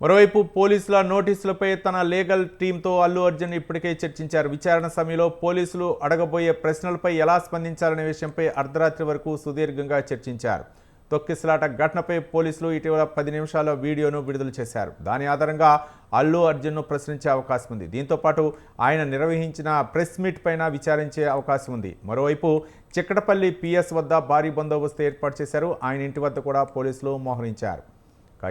మరోవైపు పోలీసుల నోటీసులపై తన లీగల్ టీంతో అల్లు అర్జున్ ఇప్పటికే చర్చించారు. విచారణ సమయంలో పోలీసులు అడగబోయే ప్రశ్నలపై ఎలా స్పందించాలనే విషయంపై అర్ధరాత్రి వరకు సుదీర్ఘంగా చర్చించారు. తొక్కిసలాట ఘటనపై పోలీసులు ఇటీవల పది నిమిషాల వీడియోను విడుదల చేశారు. దాని ఆధారంగా అల్లు అర్జున్ను ప్రశ్నించే అవకాశం ఉంది. దీంతో పాటు ఆయన నిర్వహించిన ప్రెస్ మీట్ పైన విచారించే అవకాశం ఉంది. మరోవైపు చిక్కడపల్లి పిఎస్ వద్ద భారీ బందోబస్తు ఏర్పాటు చేశారు. ఆయన ఇంటి వద్ద కూడా పోలీసులు మోహరించారు.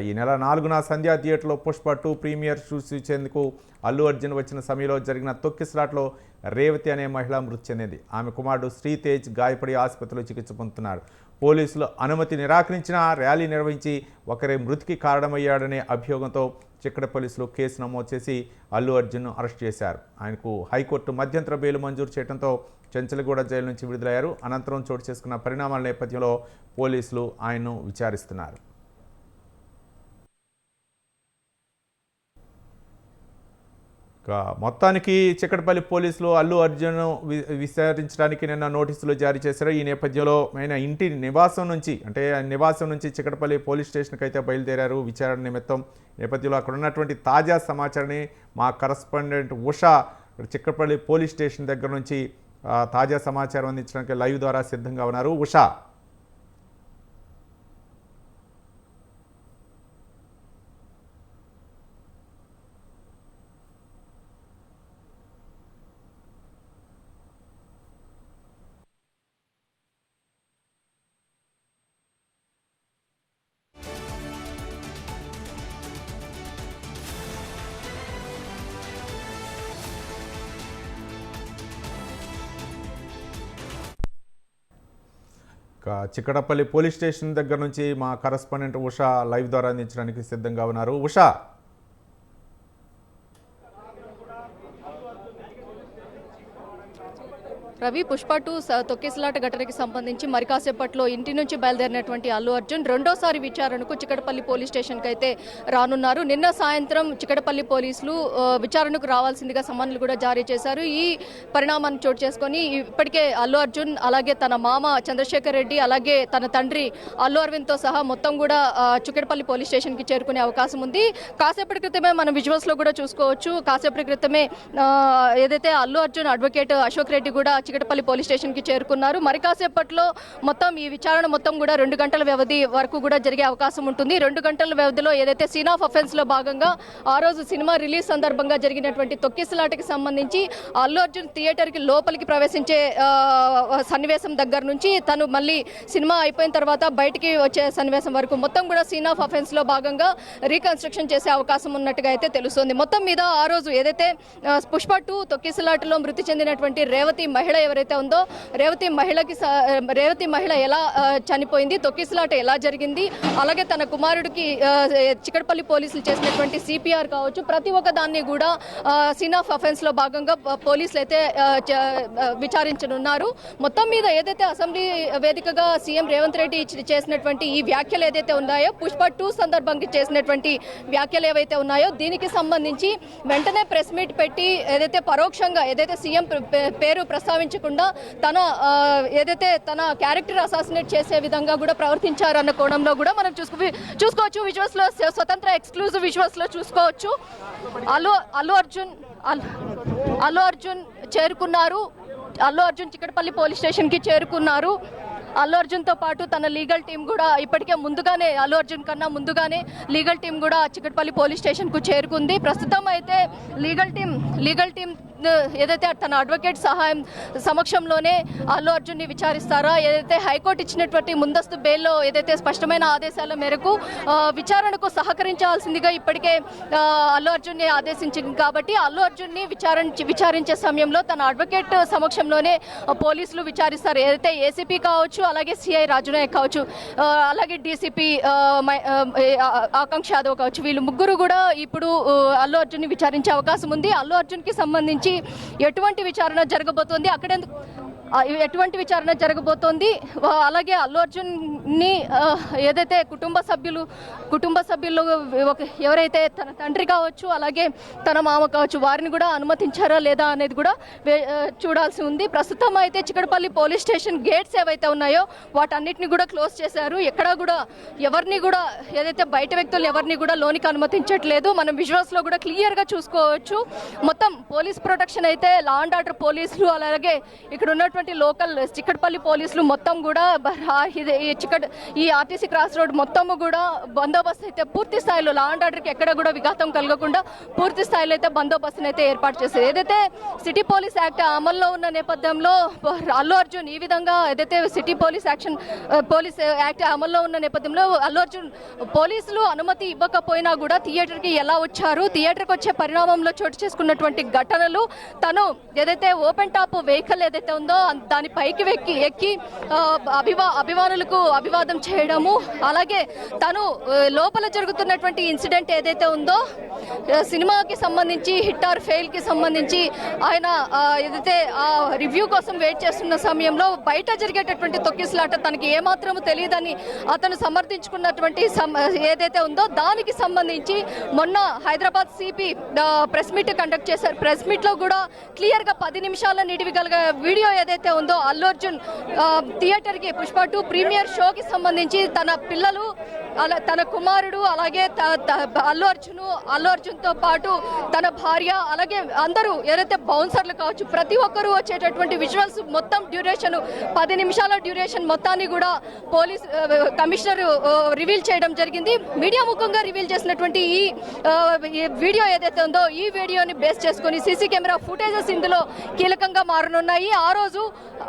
ఈ నెల నాలుగున సంధ్యా థియేటర్లో పుష్ప టూ ప్రీమియర్ చూసేందుకు అల్లు అర్జున్ వచ్చిన సమయంలో జరిగిన తొక్కిసలాట్లో రేవతి అనే మహిళ మృతి చెందింది. ఆమె కుమారుడు శ్రీతేజ్ గాయపడి ఆసుపత్రిలో చికిత్స పొందుతున్నారు. పోలీసులు అనుమతి నిరాకరించిన ర్యాలీ నిర్వహించి ఒకరి మృతికి కారణమయ్యాడనే అభియోగంతో చిక్కడ పోలీసులు కేసు నమోదు చేసి అల్లు అర్జున్ను అరెస్ట్ చేశారు. ఆయనకు హైకోర్టు మధ్యంతర బెయిల్ మంజూరు చేయడంతో చెంచలగూడ జైలు నుంచి విడుదలయ్యారు. అనంతరం చోటు చేసుకున్న పరిణామాల నేపథ్యంలో పోలీసులు ఆయన్ను విచారిస్తున్నారు. మొత్తానికి చిక్కడపల్లి పోలీసులు అల్లు అర్జున్ విచారించడానికి నిన్న నోటీసులు జారీ చేశారు. ఈ నేపథ్యంలో ఆయన ఇంటి నివాసం నుంచి అంటే నివాసం నుంచి చిక్కడపల్లి పోలీస్ స్టేషన్కి అయితే బయలుదేరారు. విచారణ నిమిత్తం నేపథ్యంలో అక్కడ ఉన్నటువంటి తాజా సమాచారాన్ని మా correspondent Usha Chikkadpally police station దగ్గర నుంచి తాజా సమాచారం అందించడానికి లైవ్ ద్వారా సిద్ధంగా ఉన్నారు. ఉషా. చిక్కడపల్లి పోలీస్ స్టేషన్ దగ్గర నుంచి మా కరస్పాండెంట్ ఉషా లైవ్ ద్వారా అందించడానికి సిద్ధంగా ఉన్నారు. ఉషా రవి పుష్ప టూ తొక్కేసలాట తొక్కిసలాట ఘటనకి సంబంధించి మరి కాసేపట్లో ఇంటి నుంచి బయలుదేరినటువంటి అల్లు అర్జున్ రెండోసారి విచారణకు చికటపల్లి పోలీస్ స్టేషన్కి అయితే రానున్నారు. నిన్న సాయంత్రం చికటపల్లి పోలీసులు విచారణకు రావాల్సిందిగా సమన్లు కూడా జారీ చేశారు. ఈ పరిణామాన్ని చోటు చేసుకొని ఇప్పటికే అల్లు అర్జున్ అలాగే తన మామ చంద్రశేఖర్ రెడ్డి అలాగే తన తండ్రి అల్లు అరవింద్తో సహా మొత్తం కూడా చికటపల్లి పోలీస్ స్టేషన్కి చేరుకునే అవకాశం ఉంది. కాసేపటి క్రితమే మనం విజువల్స్లో కూడా చూసుకోవచ్చు. కాసేపటి క్రితమే ఏదైతే అల్లు అర్జున్ అడ్వకేట్ అశోక్ రెడ్డి కూడా చికటపల్లి పోలీస్ స్టేషన్కి చేరుకున్నారు. మరి కాసేపట్లో మొత్తం ఈ విచారణ మొత్తం కూడా రెండు గంటల వ్యవధి వరకు కూడా జరిగే అవకాశం ఉంటుంది. రెండు గంటల వ్యవధిలో ఏదైతే సీన్ ఆఫ్ అఫెన్స్లో భాగంగా ఆ రోజు సినిమా రిలీజ్ సందర్భంగా జరిగినటువంటి తొక్కిసలాటకి సంబంధించి అల్లు అర్జున్ థియేటర్కి లోపలికి ప్రవేశించే సన్నివేశం దగ్గర నుంచి తను మళ్ళీ సినిమా అయిపోయిన తర్వాత బయటికి వచ్చే సన్నివేశం వరకు మొత్తం కూడా సీన్ ఆఫ్ అఫెన్స్లో భాగంగా రీకన్స్ట్రక్షన్ చేసే అవకాశం ఉన్నట్టుగా అయితే తెలుస్తుంది. మొత్తం మీద ఆ రోజు ఏదైతే పుష్ప టూ తొక్కిసలాటలో మృతి చెందినటువంటి రేవతి మహిళ ఎవరైతే ఉందో రేవతి మహిళకి రేవతి మహిళ ఎలా చనిపోయింది తొక్కిసలాట ఎలా జరిగింది అలాగే తన కుమారుడికి చికటపల్లి పోలీసులు చేసినటువంటి సిపిఆర్ కావచ్చు ప్రతి ఒక్క దాన్ని కూడా సీన్ ఆఫ్ అఫెన్స్లో భాగంగా పోలీసులు అయితే విచారించనున్నారు. మొత్తం మీద ఏదైతే అసెంబ్లీ వేదికగా సీఎం రేవంత్ రెడ్డి చేసినటువంటి ఈ వ్యాఖ్యలు ఏదైతే ఉన్నాయో పుష్ప టూ సందర్భంగా చేసినటువంటి వ్యాఖ్యలు ఏవైతే ఉన్నాయో దీనికి సంబంధించి వెంటనే ప్రెస్ మీట్ పెట్టి ఏదైతే పరోక్షంగా ఏదైతే సీఎం పేరు ప్రస్తావించ పేరు తన ఏదైతే తన క్యారెక్టర్ అసాసినేట్ చేసే విధంగా కూడా ప్రవర్తించారన్న కోణంలో కూడా మనం చూసుకో చూసుకోవచ్చు. విజువల్స్లో స్వతంత్ర ఎక్స్క్లూజివ్ విజువల్స్లో చూసుకోవచ్చు. అల్లు అల్లు అర్జున్ అల్- అల్లు అర్జున్ చేరుకున్నారు. అల్లు అర్జున్ చిక్కడపల్లి పోలీస్ స్టేషన్కి చేరుకున్నారు. అల్లు అర్జున్తో పాటు తన లీగల్ టీం కూడా ఇప్పటికే ముందుగానే అల్లు అర్జున్ కన్నా ముందుగానే లీగల్ టీం కూడా చికట్పల్లి పోలీస్ స్టేషన్కు చేరుకుంది. ప్రస్తుతం అయితే లీగల్ టీం లీగల్ టీం ఏదైతే తన అడ్వకేట్ సహాయం సమక్షంలోనే అల్లు అర్జున్ని విచారిస్తారా ఏదైతే హైకోర్టు ఇచ్చినటువంటి ముందస్తు బెయిల్లో ఏదైతే స్పష్టమైన ఆదేశాల మేరకు విచారణకు సహకరించాల్సిందిగా ఇప్పటికే అల్లు అర్జున్ని ఆదేశించింది. కాబట్టి అల్లు అర్జున్ని విచారణ విచారించే సమయంలో తన అడ్వకేట్ సమక్షంలోనే పోలీసులు విచారిస్తారు. ఏదైతే ఏసీపీ కావచ్చు అలాగే సిఐ రాజునాయక్ కావచ్చు అలాగే డీసీపీ ఆకాంక్ష యాదవ్ కావచ్చు వీళ్ళు ముగ్గురు కూడా ఇప్పుడు అల్లు అర్జున్ని విచారించే అవకాశం ఉంది. అల్లు అర్జున్కి సంబంధించి ఎటువంటి విచారణ జరగబోతోంది? అక్కడ ఎటువంటి విచారణ జరగబోతోంది? అలాగే అల్లు అర్జున్ని ఏదైతే కుటుంబ సభ్యులు కుటుంబ సభ్యులు ఒక ఎవరైతే తన తండ్రి కావచ్చు అలాగే తన మామ కావచ్చు వారిని కూడా అనుమతించారా లేదా అనేది కూడా చూడాల్సి ఉంది. ప్రస్తుతం అయితే చిక్కడపల్లి పోలీస్ స్టేషన్ గేట్స్ ఏవైతే ఉన్నాయో వాటన్నిటిని కూడా క్లోజ్ చేశారు. ఎక్కడా కూడా ఎవరిని కూడా ఏదైతే బయట వ్యక్తులు ఎవరిని కూడా లోనికి అనుమతించట్లేదు. మనం విజువల్స్లో కూడా క్లియర్గా చూసుకోవచ్చు. మొత్తం పోలీస్ ప్రొటెక్షన్ అయితే లా అండ్ ఆర్డర్ పోలీసులు అలాగే ఇక్కడ ఉన్నటువంటి లోకల్ చిక్కడపల్లి పోలీసులు మొత్తం కూడా ఇది ఈ చిక్కడ్ ఈ ఆర్టీసీ క్రాస్ రోడ్ మొత్తము కూడా బందోబస్తు అయితే పూర్తి స్థాయిలో లా అండ్ ఆర్డర్కి ఎక్కడ కూడా విఘాతం కలగకుండా పూర్తి స్థాయిలో అయితే బందోబస్తుని అయితే ఏర్పాటు చేసేది ఏదైతే సిటీ పోలీస్ యాక్ట్ అమల్లో ఉన్న నేపథ్యంలో అల్లు అర్జున్ ఈ విధంగా ఏదైతే city police action police act అమల్లో ఉన్న నేపథ్యంలో అల్లు అర్జున్ పోలీసులు అనుమతి ఇవ్వకపోయినా కూడా థియేటర్కి ఎలా వచ్చారు థియేటర్కి వచ్చే పరిణామంలో చోటు చేసుకున్నటువంటి ఘటనలు తను ఏదైతే ఓపెన్ టాప్ వెహికల్ ఏదైతే ఉందో దాని పైకి వెక్కి ఎక్కి అభివా అభిమానులకు అభివాదం చేయడము. అలాగే తను లోపల జరుగుతున్నటువంటి ఇన్సిడెంట్ ఏదైతే ఉందో సినిమాకి సంబంధించి హిట్ ఆర్ ఫెయిల్కి సంబంధించి ఆయన ఏదైతే ఆ రివ్యూ కోసం వెయిట్ చేస్తున్న సమయంలో బయట జరిగేటటువంటి తొక్కిసలాట తనకి ఏమాత్రము తెలియదని అతను సమర్థించుకున్నటువంటి సం- ఏదైతే ఉందో దానికి సంబంధించి మొన్న Hyderabad CP press meet conduct చేశారు. ప్రెస్ మీట్లో కూడా క్లియర్గా పది నిమిషాల నిడివి గల వీడియో ఏదైతే ఉందో అల్లు అర్జున్ థియేటర్కి పుష్ప టూ ప్రీమియర్ షోకి సంబంధించి తన పిల్లలు అలా తన కుమారుడు అలాగే అల్లు అర్జున్ అల్లు అర్జున్తో పాటు తన భార్య అలాగే అందరూ ఎవరైతే బౌన్సర్లు కావచ్చు ప్రతి ఒక్కరూ వచ్చేటటువంటి విజువల్స్ మొత్తం డ్యూరేషన్ పది నిమిషాల డ్యూరేషన్ మొత్తాన్ని కూడా పోలీస్ కమిషనర్ రివీల్ చేయడం జరిగింది. మీడియా ముఖంగా రివీల్ చేసినటువంటి ఈ ఈ వీడియో ఏదైతే ఉందో ఈ వీడియోని బేస్ చేసుకొని సీసీ కెమెరా ఫుటేజెస్ ఇందులో కీలకంగా మారనున్నాయి. ఆ రోజు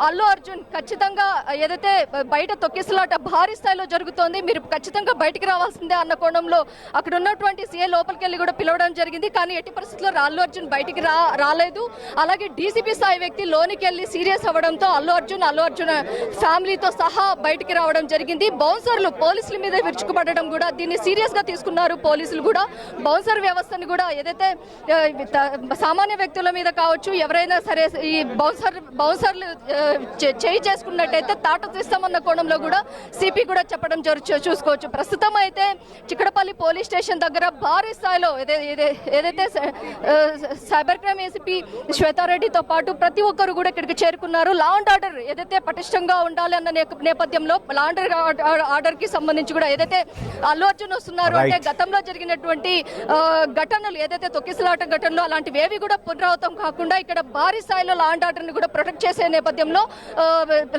అల్లు అర్జున్ ఖచ్చితంగా ఏదైతే బయట తొక్కిసలాట భారీ స్థాయిలో జరుగుతోంది మీరు ఖచ్చితంగా బయటికి రావాల్సిందే అన్న కోణంలో అక్కడ ఉన్నటువంటి సీఏ లోపలికి వెళ్ళి కూడా పిలవడం జరిగింది. కానీ ఎట్టి పరిస్థితుల్లో అల్లు అర్జున్ బయటికి రా రాలేదు. అలాగే డీసీపీ స్థాయి వ్యక్తి లోనికి వెళ్ళి సీరియస్ అవ్వడంతో అల్లు అర్జున్ అల్లు అర్జున్ ఫ్యామిలీతో సహా బయటికి రావడం జరిగింది. బౌన్సర్లు పోలీసుల మీద విరుచుకుపడడం కూడా దీన్ని సీరియస్గా తీసుకున్నారు పోలీసులు కూడా. బౌన్సర్ వ్యవస్థను కూడా ఏదైతే సామాన్య వ్యక్తుల మీద కావచ్చు ఎవరైనా సరే ఈ బౌన్సర్ బౌన్సర్లు చేయి చేసుకున్నట్టయితే తాట తీస్తామన్న కోణంలో కూడా సిపి కూడా చెప్పడం చూసుకోవచ్చు ప్రస్తుతం అయితే చిక్కడపల్లి పోలీస్ స్టేషన్ దగ్గర భారీ స్థాయిలో ఏదే- ఏదే- ఏదైతే సైబర్ క్రైమ్ ఏసీపీ శ్వేతారెడ్డితో పాటు ప్రతి ఒక్కరు కూడా ఇక్కడికి చేరుకున్నారు లా అండ్ ఆర్డర్ ఏదైతే పటిష్టంగా ఉండాలి అన్న నేప- నేపథ్యంలో లా అండ్ ఆర్డర్కి సంబంధించి కూడా ఏదైతే అల్లు అర్జున్ వస్తున్నారు అంటే. గతంలో జరిగినటువంటి ఘటనలు ఏదైతే తొక్కిసలాట ఘటనలు అలాంటివి ఏవి కూడా పునరావృతం కాకుండా ఇక్కడ భారీ స్థాయిలో లా అండ్ ఆర్డర్ని కూడా ప్రొటెక్ట్ చేసే నేపథ్యంలో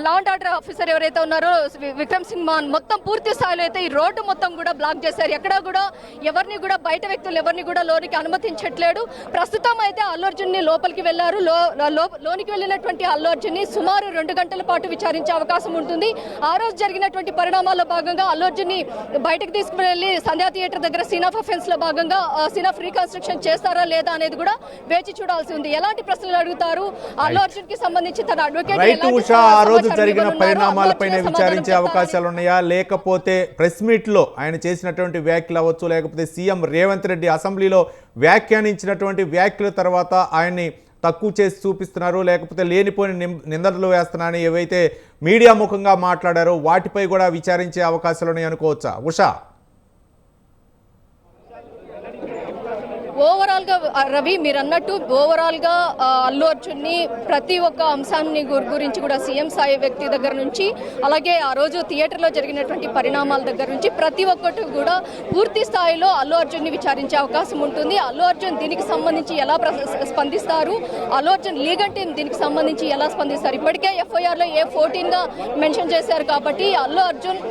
లా అండ్ ఆర్డర్ ఆఫీసర్ ఎవరైతే ఉన్నారో విక్రమ్ సింగ్ మాన్ మొత్తం పూర్తి స్థాయిలో అయితే ఈ రోడ్డు మొత్తం కూడా బ్లాక్ చేశారు. ఎక్కడా కూడా ఎవరిని కూడా బయట వ్యక్తులు ఎవరిని కూడా లోనికి అనుమతించట్లేడు ప్రస్తుతం అయితే అల్లు అర్జున్ని లోపలికి వెళ్ళారు. లోనికి వెళ్ళినటువంటి అల్లు అర్జున్ని సుమారు రెండు గంటల పాటు విచారించే అవకాశం ఉంటుంది. ఆ రోజు జరిగినటువంటి పరిణామాల్లో భాగంగా అల్లు అర్జున్ని బయటకు తీసుకువెళ్ళి సంధ్యా థియేటర్ దగ్గర సీన్ ఆఫ్ అఫెన్స్లో భాగంగా సీన్ ఆఫ్ రీకన్స్ట్రక్షన్ చేస్తారా లేదా అనేది కూడా వేచి చూడాల్సి ఉంది. ఎలాంటి ప్రశ్నలు అడుగుతారు? అల్లు అర్జున్కి సంబంధించి తన రైతు ఉషా ఆ రోజు జరిగిన పరిణామాలపైన విచారించే అవకాశాలు ఉన్నాయా? లేకపోతే ప్రెస్ మీట్లో ఆయన చేసినటువంటి వ్యాఖ్యలు అవ్వచ్చు లేకపోతే సీఎం రేవంత్ రెడ్డి అసెంబ్లీలో వ్యాఖ్యానించినటువంటి వ్యాఖ్యల తర్వాత ఆయన్ని తక్కువ చేసి చూపిస్తున్నారు లేకపోతే లేనిపోని నిందలు వేస్తున్నారని ఏవైతే మీడియా ముఖంగా మాట్లాడారో వాటిపై కూడా విచారించే అవకాశాలు ఉన్నాయి అనుకోవచ్చా ఉషా? ఓవరాల్గా రవి మీరు అన్నట్టు ఓవరాల్గా అల్లు అర్జున్ని ప్రతి ఒక్క అంశాన్ని గురించి కూడా సీఎం సాయి వ్యక్తి దగ్గర నుంచి అలాగే ఆ రోజు థియేటర్లో జరిగినటువంటి పరిణామాల దగ్గర నుంచి ప్రతి ఒక్కటి కూడా పూర్తి స్థాయిలో అల్లు అర్జున్ని విచారించే అవకాశం ఉంటుంది. అల్లు అర్జున్ దీనికి సంబంధించి ఎలా స్పందిస్తారు? అల్లు అర్జున్ లీగల్ టీం దీనికి సంబంధించి ఎలా స్పందిస్తారు? ఇప్పటికే ఎఫ్ఐఆర్లో ఏ ఫోర్టీన్గా మెన్షన్ చేశారు కాబట్టి అల్లు అర్జున్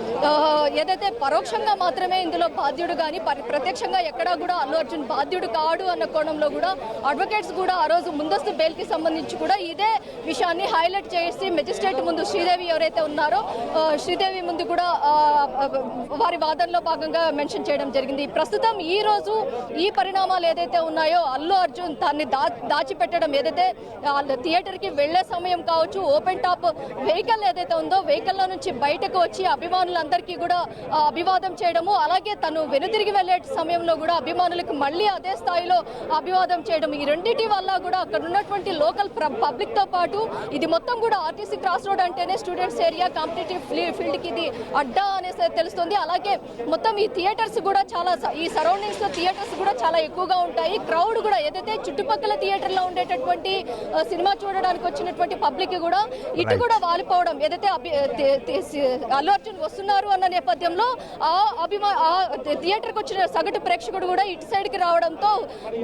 ఏదైతే పరోక్షంగా మాత్రమే ఇందులో బాధ్యుడు కానీ ప్రత్యక్షంగా ఎక్కడా కూడా అల్లు అర్జున్ బాధ్యుడు కాడు అన్న కోణంలో కూడా అడ్వకేట్స్ కూడా ఆ రోజు ముందస్తు బెయిల్కి సంబంధించి కూడా ఇదే విషయాన్ని హైలైట్ చేసి మెజిస్ట్రేట్ ముందు శ్రీదేవి ఎవరైతే ఉన్నారో శ్రీదేవి ముందు కూడా వారి వాదనలో భాగంగా మెన్షన్ చేయడం జరిగింది. ప్రస్తుతం ఈ రోజు ఈ పరిణామాలు ఏదైతే ఉన్నాయో అల్లు అర్జున్ దాన్ని దా దాచిపెట్టడం ఏదైతే థియేటర్కి వెళ్ళే సమయం కావచ్చు ఓపెన్ టాప్ వెహికల్ ఏదైతే ఉందో వెహికల్లో నుంచి బయటకు వచ్చి అభిమానులందరికీ కూడా అభివాదం చేయడము అలాగే తను వెనుదిరిగి వెళ్ళే సమయంలో కూడా అభిమానులకు మళ్ళీ అదే స్థాయిలో అభివాదం చేయడం ఈ రెండింటి వల్ల కూడా అక్కడ ఉన్నటువంటి లోకల్ పబ్లిక్తో పాటు ఇది మొత్తం కూడా ఆర్టీసీ క్రాస్ రోడ్ అంటేనే స్టూడెంట్స్ ఏరియా కాంపిటేటివ్ ఫీల్డ్కి ఇది అడ్డా అనేసి తెలుస్తుంది. అలాగే మొత్తం ఈ థియేటర్స్ కూడా చాలా ఈ సరౌండింగ్స్లో థియేటర్స్ కూడా చాలా ఎక్కువగా ఉంటాయి. క్రౌడ్ కూడా ఏదైతే చుట్టుపక్కల థియేటర్లో ఉండేటటువంటి సినిమా చూడడానికి వచ్చినటువంటి పబ్లిక్ కూడా ఇటు. కూడా వాలిపోవడం. ఏదైతే అల్లు అర్జున్ వస్తున్నారు అన్న నేపథ్యంలో ఆ అభిమా ఆ థియేటర్కి వచ్చిన సగటు ప్రేక్షకుడు కూడా ఇటు సైడ్కి రావడంతో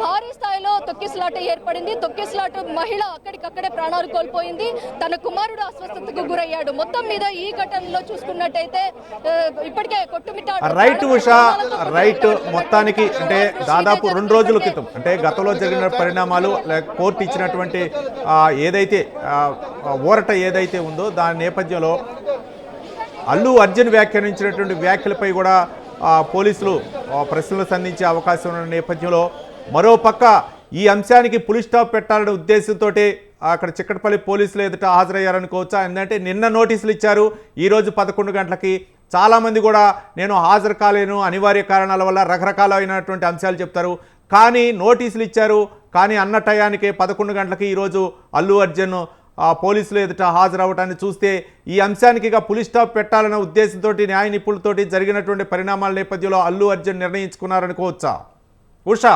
భారీ స్థాయిలో తొక్కిసలాట ఏర్పడింది. తొక్కిసలాట మహిళ అక్కడికక్కడే ప్రాణాలు కోల్పోయింది. తన కుమారుడు అస్వస్థతకు గురయ్యాడు. మొత్తం మీద ఈ ఘటనలో చూసుకున్నట్టయితే ఇప్పటికే రైట్ ఉషా రైట్ మొత్తానికి అంటే దాదాపు రెండు రోజుల క్రితం అంటే గతంలో జరిగిన పరిణామాలు లేక కోర్టు ఇచ్చినటువంటి ఏదైతే ఊరట ఏదైతే ఉందో దాని నేపథ్యంలో అల్లు అర్జున్ వ్యాఖ్యానించినటువంటి వ్యాఖ్యలపై కూడా పోలీసులు ప్రశ్నలు సంధించే అవకాశం ఉన్న నేపథ్యంలో మరోపక్క ఈ అంశానికి పులి స్టాప్ పెట్టాలనే ఉద్దేశంతో అక్కడ చిక్కటపల్లి పోలీసులు ఎదుట హాజరయ్యారనుకోవచ్చా ఎందుకంటే నిన్న నోటీసులు ఇచ్చారు. ఈరోజు పదకొండు గంటలకి చాలామంది కూడా నేను హాజరు కాలేను. అనివార్య కారణాల వల్ల రకరకాలైనటువంటి అంశాలు చెప్తారు. కానీ నోటీసులు ఇచ్చారు. కానీ అన్న టయానికి పదకొండు గంటలకి ఈరోజు అల్లు అర్జున్ పోలీసులు ఎదుట హాజరవటాన్ని చూస్తే ఈ అంశానికి ఇక పులి స్టాప్ పెట్టాలన్న ఉద్దేశంతో న్యాయ నిపుణులతోటి జరిగినటువంటి పరిణామాల నేపథ్యంలో అల్లు అర్జున్ నిర్ణయించుకున్నారనుకోవచ్చా? ఉషా!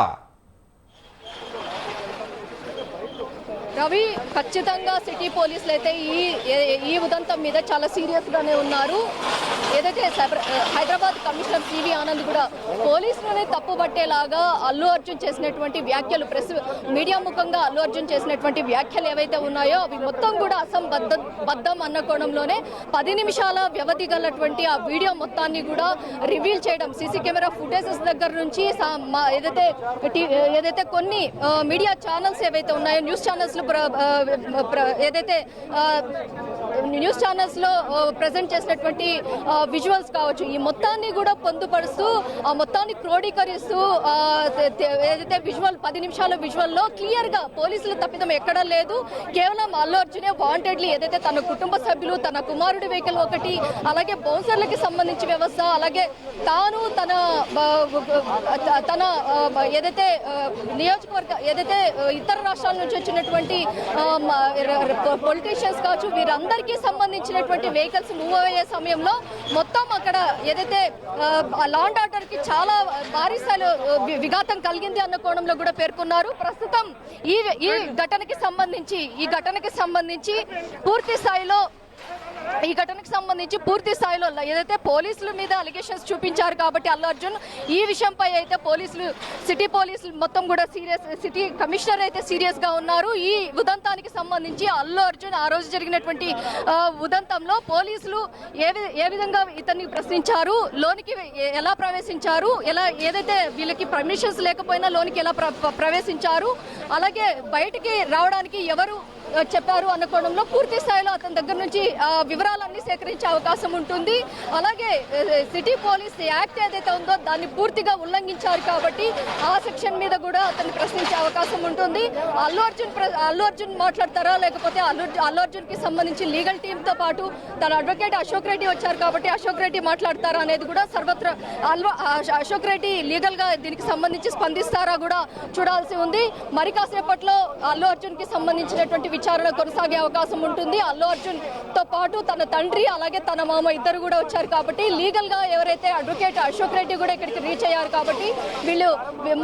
రవి ఖచ్చితంగా సిటీ పోలీసులు అయితే ఈ ఈ ఉదంతం మీద చాలా సీరియస్గానే ఉన్నారు. ఏదైతే హైదరాబాద్ కమిషనర్ సివి ఆనంద్ కూడా పోలీసులనే తప్పు పట్టేలాగా అల్లు అర్జున్ చేసినటువంటి వ్యాఖ్యలు ప్రెస్ మీడియా ముఖంగా అల్లు అర్జున్ చేసినటువంటి వ్యాఖ్యలు ఏవైతే ఉన్నాయో అవి మొత్తం కూడా అసంబద్ధ బద్ధం అన్న కోణంలోనే పది నిమిషాల వ్యవధి గలటువంటి ఆ వీడియో మొత్తాన్ని కూడా రివీల్ చేయడం సీసీ కెమెరా ఫుటేజెస్ దగ్గర నుంచి ఏదైతే ఏదైతే కొన్ని మీడియా ఛానల్స్ ఏవైతే ఉన్నాయో న్యూస్ ఛానల్స్లో ఏదైతే ఆ, న్యూస్ ఛానల్స్లో ప్రజెంట్ చేసినటువంటి విజువల్స్ కావచ్చు ఈ మొత్తాన్ని కూడా పొందుపరుస్తూ ఆ మొత్తాన్ని క్రోడీకరిస్తూ ఏదైతే విజువల్ పది నిమిషాల విజువల్లో క్లియర్గా పోలీసుల తప్పిదం ఎక్కడా లేదు. కేవలం అల్లు అర్జునే వాంటెడ్లీ ఏదైతే తన కుటుంబ సభ్యులు తన కుమారుడి వెహికల్ ఒకటి అలాగే బౌన్సర్లకి సంబంధించి వ్యవస్థ అలాగే తాను తన తన ఏదైతే నియోజకవర్గ ఏదైతే ఇతర రాష్ట్రాల నుంచి వచ్చినటువంటి పొలిటీషియన్స్ కావచ్చు వీరందరికీ సంబంధించినటువంటి వెహికల్స్ మూవ్ అయ్యే సమయంలో మొత్తం అక్కడ ఏదైతే లాండ్ ఆర్డర్కి చాలా భారీ స్థాయిలో విఘాతం కలిగింది అన్న కోణంలో కూడా పేర్కొన్నారు. ప్రస్తుతం ఈ ఈ ఘటనకి సంబంధించి ఈ ఘటనకి సంబంధించి పూర్తి స్థాయిలో ఈ ఘటనకు సంబంధించి పూర్తి స్థాయిలో ఏదైతే పోలీసుల మీద అలిగేషన్స్ చూపించారు కాబట్టి అల్లు అర్జున్ ఈ విషయంపై అయితే పోలీసులు సిటీ పోలీసులు మొత్తం కూడా సీరియస్ సిటీ కమిషనర్ అయితే సీరియస్గా ఉన్నారు. ఈ ఉదంతానికి సంబంధించి అల్లు అర్జున్ ఆ రోజు జరిగినటువంటి ఉదంతంలో పోలీసులు ఏ ఏ విధంగా ఇతన్ని ప్రశ్నించారు లోనికి ఎలా ప్రవేశించారు ఎలా ఏదైతే వీళ్ళకి పర్మిషన్స్ లేకపోయినా లోనికి ఎలా ప్ర- ప్రవేశించారు అలాగే బయటికి రావడానికి ఎవరు చెప్పారు అనుకోవడంలో పూర్తి స్థాయిలో అతని దగ్గర నుంచి వివరాలన్నీ సేకరించే అవకాశం ఉంటుంది. అలాగే సిటీ పోలీస్ యాక్ట్ ఏదైతే ఉందో దాన్ని పూర్తిగా ఉల్లంఘించారు కాబట్టి ఆ సెక్షన్ మీద కూడా అతన్ని ప్రశ్నించే అవకాశం ఉంటుంది. అల్లు అర్జున్ ప్ర- అల్లు అర్జున్ మాట్లాడతారా? లేకపోతే అల్లు అల్లు అర్జున్కి సంబంధించి లీగల్ టీమ్తో పాటు తన అడ్వకేట్ అశోక్ రెడ్డి వచ్చారు కాబట్టి అశోక్ రెడ్డి మాట్లాడతారా అనేది కూడా సర్వత్ర అల్వ అశోక్ రెడ్డి లీగల్గా దీనికి సంబంధించి స్పందిస్తారా కూడా చూడాల్సి ఉంది. మరి కాసేపట్లో అల్లు అర్జున్కి సంబంధించినటువంటి విచారణ కొనసాగే అవకాశం ఉంటుంది. అల్లు అర్జున్తో పాటు తన తండ్రి అలాగే తన మామ ఇద్దరు కూడా వచ్చారు కాబట్టి లీగల్గా ఎవరైతే అడ్వకేట్ అశోక్ రెడ్డి కూడా ఇక్కడికి రీచ్ అయ్యారు కాబట్టి వీళ్ళు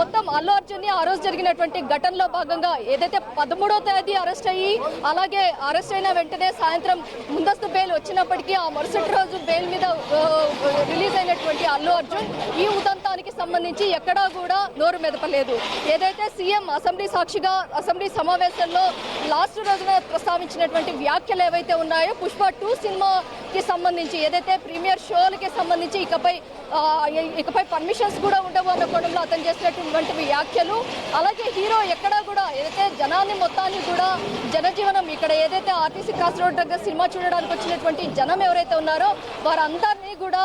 మొత్తం అల్లు అర్జున్ని ఆ రోజు జరిగినటువంటి ఘటనలో భాగంగా ఏదైతే పదమూడో తేదీ అరెస్ట్ అయ్యి అలాగే అరెస్ట్ అయిన వెంటనే సాయంత్రం ముందస్తు బెయిల్ వచ్చినప్పటికీ ఆ మరుసటి రోజు బెయిల్ మీద రిలీజ్ అయినటువంటి అల్లు అర్జున్ ఈ ప్రభుత్వానికి సంబంధించి ఎక్కడా కూడా నోరు మెదపలేదు. ఏదైతే సీఎం అసెంబ్లీ సాక్షిగా అసెంబ్లీ సమావేశంలో లాస్ట్ రోజున ప్రస్తావించినటువంటి వ్యాఖ్యలు ఏవైతే ఉన్నాయో పుష్ప టూ సినిమాకి సంబంధించి ఏదైతే ప్రీమియర్ షోలకి సంబంధించి ఇకపై ఇకపై పర్మిషన్స్ కూడా ఉండవు అన్న కోణంలో అతను చేసినటువంటి వ్యాఖ్యలు. అలాగే హీరో ఎక్కడా కూడా ఏదైతే జనాన్ని మొత్తాన్ని కూడా జనజీవనం ఇక్కడ ఏదైతే ఆర్టీసీ క్రాస్ రోడ్ దగ్గర సినిమా చూడడానికి వచ్చినటువంటి జనం ఎవరైతే ఉన్నారో వారందరినీ కూడా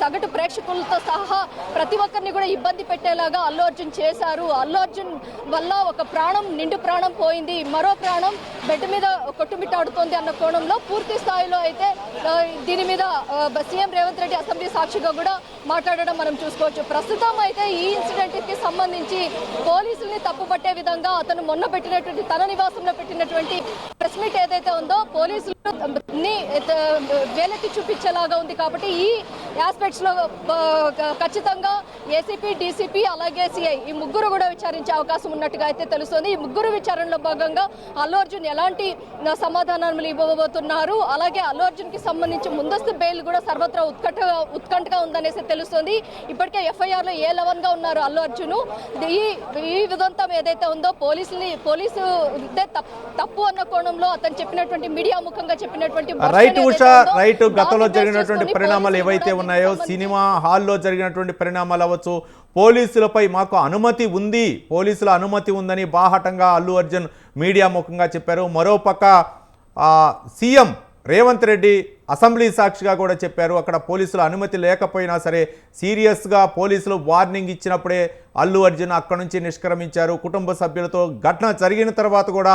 సగటు ప్రేక్షకులతో సహా ప్రతి ఒక్కరిని కూడా ఇబ్బంది పెట్టేలాగా అల్లు అర్జున్ చేశారు. అల్లు అర్జున్ వల్ల ఒక ప్రాణం నిండు ప్రాణం పోయింది. మరో ప్రాణం బెడ్ మీద కొట్టుమిట్టాడుతోంది అన్న కోణంలో పూర్తి స్థాయిలో అయితే దీని మీద సీఎం రేవంత్ రెడ్డి అసెంబ్లీ సాక్షిగా కూడా మాట్లాడడం మనం చూసుకోవచ్చు. ప్రస్తుతం అయితే ఈ ఇన్సిడెంట్కి సంబంధించి పోలీసుల్ని తప్పుపట్టే విధంగా అతను మొన్న పెట్టినటువంటి తన నివాసంలో పెట్టినటువంటి ప్రెస్ మీట్ ఏదైతే ఉందో పోలీసులు వేలెత్తి చూపించేలాగా ఉంది కాబట్టి ఈ ఆస్పెక్ట్స్లో ఖచ్చితంగా ఖచ్చితంగా ఏసీపీ డీసీపీ అలాగే సిఐ ఈ ముగ్గురు కూడా విచారించే అవకాశం ఉన్నట్టుగా అయితే తెలుస్తుంది. ఈ ముగ్గురు విచారణలో భాగంగా అల్లు అర్జున్ ఎలాంటి సమాధానాలు ఇవ్వబోతున్నారు? అలాగే అల్లు అర్జున్కి సంబంధించి ముందస్తు బెయిల్ కూడా సర్వత్రా ఉత్కంఠ ఉత్కంఠగా ఉందనేసి తెలుస్తుంది. ఇప్పటికే ఎఫ్ఐఆర్లో ఏ లెవెన్గా ఉన్నారు అల్లు అర్జున్? ఈ ఈ విధంతం ఏదైతే ఉందో పోలీసుని పోలీసు తప్పు అన్న కోణంలో అతను చెప్పినటువంటి మీడియా ముఖంగా చెప్పినటువంటి రైట్ ఉషా రైట్ గతంలో జరిగినటువంటి పరిణామాలు ఏవైతే ఉన్నాయో సినిమా హాల్లో జరిగినటువంటి పరిణామాలు అవ్వచ్చు. పోలీసులపై మాకు అనుమతి ఉంది. పోలీసుల అనుమతి ఉందని బాహటంగా అల్లు అర్జున్ మీడియా ముఖంగా చెప్పారు. మరోపక్క సీఎం రేవంత్ రెడ్డి అసెంబ్లీ సాక్షిగా కూడా చెప్పారు. అక్కడ పోలీసులు అనుమతి లేకపోయినా సరే సీరియస్గా పోలీసులు వార్నింగ్ ఇచ్చినప్పుడే అల్లు అర్జున్ అక్కడి నుంచి నిష్క్రమించారు. కుటుంబ సభ్యులతో ఘటన జరిగిన తర్వాత కూడా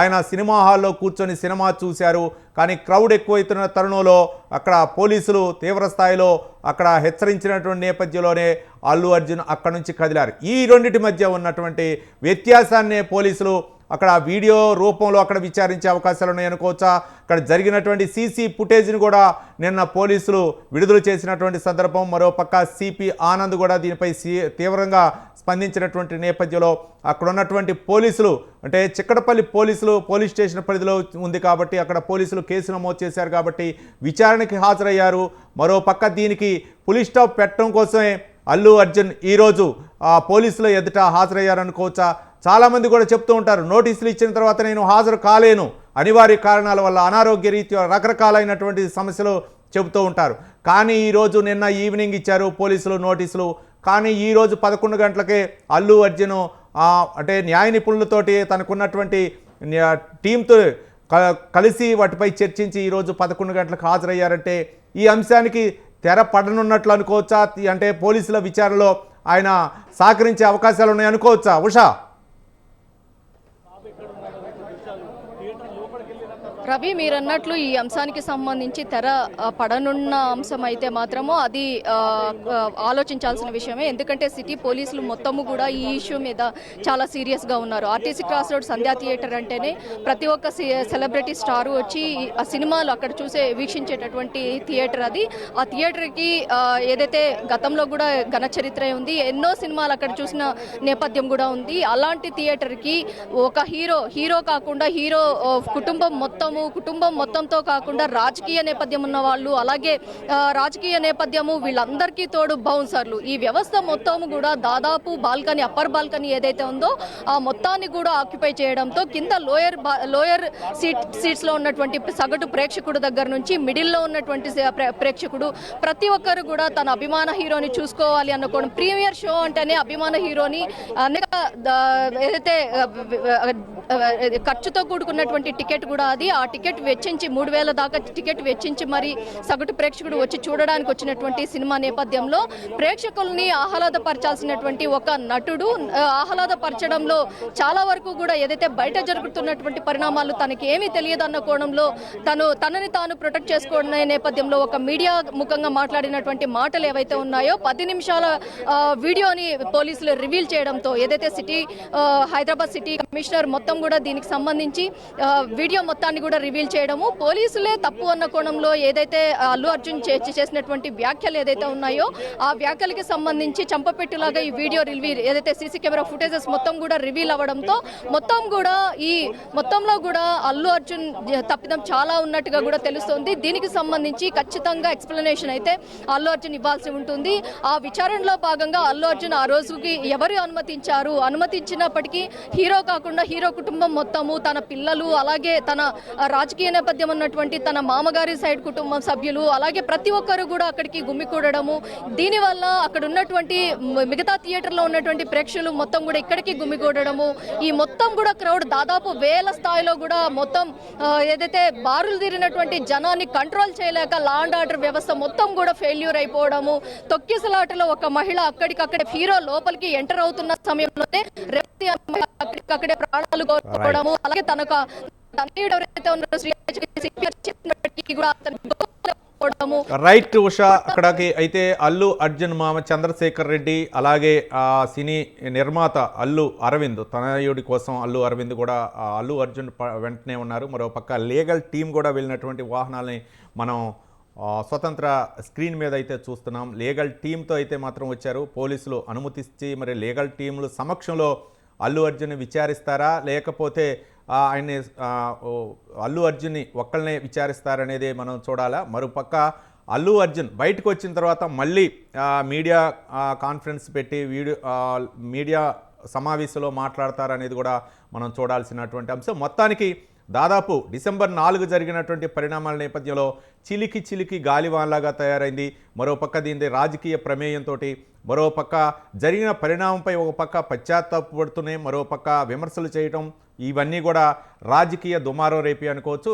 ఆయన సినిమా హాల్లో కూర్చొని సినిమా చూశారు. కానీ క్రౌడ్ ఎక్కువైతున్న తరుణంలో అక్కడ పోలీసులు తీవ్ర స్థాయిలో అక్కడ హెచ్చరించినటువంటి నేపథ్యంలోనే అల్లు అర్జున్ అక్కడి నుంచి కదిలారు. ఈ రెండింటి మధ్య ఉన్నటువంటి వ్యత్యాసాన్నే పోలీసులు అక్కడ వీడియో రూపంలో అక్కడ విచారించే అవకాశాలు ఉన్నాయనుకోవచ్చా అక్కడ జరిగినటువంటి సీసీ ఫుటేజ్ని కూడా నిన్న పోలీసులు విడుదల చేసినటువంటి సందర్భం. మరోపక్క సిపి ఆనంద్ కూడా దీనిపై తీవ్రంగా స్పందించినటువంటి నేపథ్యంలో అక్కడ ఉన్నటువంటి పోలీసులు అంటే చిక్కడపల్లి పోలీసులు పోలీస్ స్టేషన్ పరిధిలో ఉంది కాబట్టి అక్కడ పోలీసులు కేసు నమోదు చేశారు కాబట్టి విచారణకి హాజరయ్యారు. మరోపక్క దీనికి పులిస్ స్టాప్ పెట్టడం కోసమే అల్లు అర్జున్ ఈరోజు ఆ పోలీసుల ఎదుట హాజరయ్యారనుకోవచ్చా? చాలామంది కూడా చెప్తూ ఉంటారు నోటీసులు ఇచ్చిన తర్వాత నేను హాజరు కాలేను అనివార్య కారణాల వల్ల అనారోగ్య రీత్యా రకరకాలైనటువంటి సమస్యలు చెబుతూ ఉంటారు. కానీ ఈరోజు నిన్న ఈవినింగ్ ఇచ్చారు పోలీసులు నోటీసులు. కానీ ఈరోజు పదకొండు గంటలకే అల్లు అర్జున్ అంటే న్యాయ నిపుణులతోటి తనకున్నటువంటి టీంతో క- కలిసి వాటిపై చర్చించి ఈరోజు పదకొండు గంటలకు హాజరయ్యారంటే ఈ అంశానికి తెర పడనున్నట్లు అనుకోవచ్చా? అంటే పోలీసుల విచారణలో ఆయన సహకరించే అవకాశాలు ఉన్నాయి అనుకోవచ్చా ఉషా? రవి మీరన్నట్లు ఈ అంశానికి సంబంధించి తెర పడనున్న అంశం అయితే మాత్రము అది ఆలోచించాల్సిన విషయమే. ఎందుకంటే సిటీ పోలీసులు మొత్తము కూడా ఈ ఇష్యూ మీద చాలా సీరియస్గా ఉన్నారు. RTC cross road Sandhya theatre అంటేనే ప్రతి ఒక్క సెలబ్రిటీ స్టార్ వచ్చి ఆ సినిమాలు అక్కడ చూసే వీక్షించేటటువంటి థియేటర్ అది. ఆ థియేటర్కి ఏదైతే గతంలో కూడా ఘన చరిత్ర ఉంది ఎన్నో సినిమాలు అక్కడ చూసిన నేపథ్యం కూడా ఉంది. అలాంటి థియేటర్కి ఒక హీరో హీరో కాకుండా హీరో కుటుంబం మొత్తం మొత్తము కుటుంబం మొత్తంతో కాకుండా రాజకీయ నేపథ్యం ఉన్న వాళ్ళు అలాగే రాజకీయ నేపథ్యము వీళ్ళందరికీ తోడు బౌన్సర్లు. ఈ వ్యవస్థ మొత్తము కూడా దాదాపు బాల్కనీ అప్పర్ బాల్కనీ ఏదైతే ఉందో ఆ మొత్తాన్ని కూడా ఆక్యుపై చేయడంతో కింద లోయర్ లోయర్ సీట్ సీట్స్లో ఉన్నటువంటి సగటు ప్రేక్షకుడు దగ్గర నుంచి మిడిల్లో ఉన్నటువంటి ప్రేక్షకుడు ప్రతి ఒక్కరు కూడా తన అభిమాన హీరోని చూసుకోవాలి అనుకోవడం. ప్రీమియర్ షో అంటేనే అభిమాన హీరోని అనేక ఏదైతే ఖర్చుతో కూడుకున్నటువంటి టికెట్ కూడా అది ఆ టికెట్ వెచ్చించి మూడు వేల దాకా టికెట్ వెచ్చించి మరి సగటు ప్రేక్షకుడు వచ్చి చూడడానికి వచ్చినటువంటి సినిమా నేపథ్యంలో ప్రేక్షకుల్ని ఆహ్లాదపరచాల్సినటువంటి ఒక నటుడు ఆహ్లాదపరచడంలో చాలా వరకు కూడా ఏదైతే బయట జరుగుతున్నటువంటి పరిణామాలు తనకి ఏమీ తెలియదు అన్న కోణంలో తను తనని తాను ప్రొటెక్ట్ చేసుకోవడం నేపథ్యంలో ఒక మీడియా ముఖంగా మాట్లాడినటువంటి మాటలు ఏవైతే ఉన్నాయో పది నిమిషాల వీడియోని పోలీసులు రివీల్ చేయడంతో ఏదైతే సిటీ హైదరాబాద్ సిటీ కమిషనర్ మొత్తం కూడా దీనికి సంబంధించి వీడియో మొత్తాన్ని కూడా రివీల్ చేయడము. పోలీసులే తప్పు అన్న కోణంలో ఏదైతే అల్లు అర్జున్ చేసినటువంటి వ్యాఖ్యలు ఏదైతే ఉన్నాయో ఆ వ్యాఖ్యలకి సంబంధించి చంపపెట్టులాగా ఈ వీడియో రివీల్ ఏదైతే సీసీ కెమెరా ఫుటేజెస్ మొత్తం కూడా రివీల్ అవ్వడంతో మొత్తం కూడా ఈ మొత్తంలో కూడా అల్లు అర్జున్ తప్పిదం చాలా ఉన్నట్టుగా కూడా తెలుస్తోంది. దీనికి సంబంధించి ఖచ్చితంగా ఎక్స్ప్లెనేషన్ అయితే అల్లు అర్జున్ ఇవ్వాల్సి ఉంటుంది. ఆ విచారణలో భాగంగా అల్లు అర్జున్ ఆ రోజుకి ఎవరు అనుమతించారు? అనుమతించినప్పటికీ హీరో కాకుండా హీరో కుటుంబం మొత్తము తన పిల్లలు అలాగే తన రాజకీయ నేపథ్యం ఉన్నటువంటి తన మామగారి సైడ్ కుటుంబం సభ్యులు అలాగే ప్రతి ఒక్కరు కూడా అక్కడికి గుమ్మికూడడము. దీనివల్ల అక్కడ ఉన్నటువంటి మిగతా థియేటర్లో ఉన్నటువంటి ప్రేక్షకులు మొత్తం కూడా ఇక్కడికి గుమ్మికూడడము. ఈ మొత్తం కూడా క్రౌడ్ దాదాపు వేల స్థాయిలో కూడా మొత్తం ఏదైతే బారులు తీరినటువంటి జనాన్ని కంట్రోల్ చేయలేక లా అండ్ ఆర్డర్ వ్యవస్థ మొత్తం కూడా ఫెయిల్యూర్ అయిపోవడము. తొక్కిసలాటలో ఒక మహిళ అక్కడికక్కడే హీరో లోపలికి ఎంటర్ అవుతున్న సమయంలోనే మహిళ అక్కడికక్కడే ప్రాణాలు కోల్పోవడము. అలాగే తనకు తనయుడు ఎవరైతే ఉన్నారో శ్రీ కూడా అతను రైట్ ఉషా అక్కడికి అయితే అల్లు అర్జున్ మామ చంద్రశేఖర్ రెడ్డి అలాగే ఆ సినీ నిర్మాత అల్లు అరవింద్ తనయుడి కోసం అల్లు అరవింద్ కూడా అల్లు అర్జున్ వెంటనే ఉన్నారు. మరో పక్క లీగల్ టీం కూడా వెళ్ళినటువంటి వాహనాలని మనం స్వతంత్ర స్క్రీన్ మీద అయితే చూస్తున్నాం. లీగల్ టీంతో అయితే మాత్రం వచ్చారు. పోలీసులు అనుమతిచ్చి మరి లీగల్ టీంలు సమక్షంలో అల్లు అర్జున్ విచారిస్తారా? లేకపోతే ఆయన్ని అల్లు అర్జున్ని ఒక్కళ్ళనే విచారిస్తారనేది మనం చూడాలా. మరోపక్క అల్లు అర్జున్ బయటకు వచ్చిన తర్వాత మళ్ళీ మీడియా కాన్ఫరెన్స్ పెట్టి వీడియో మీడియా సమావేశంలో మాట్లాడతారనేది కూడా మనం చూడాల్సినటువంటి అంశం. మొత్తానికి దాదాపు డిసెంబర్ నాలుగు జరిగినటువంటి పరిణామాల నేపథ్యంలో చిలికి చిలికి గాలివాన్లాగా తయారైంది. మరోపక్క దీని రాజకీయ ప్రమేయంతో మరోపక్క జరిగిన పరిణామంపై ఒక పక్క పశ్చాత్తాపడుతూనే మరోపక్క విమర్శలు చేయటం ఇవన్నీ కూడా రాజకీయ దుమారం రేపి అనుకోవచ్చు.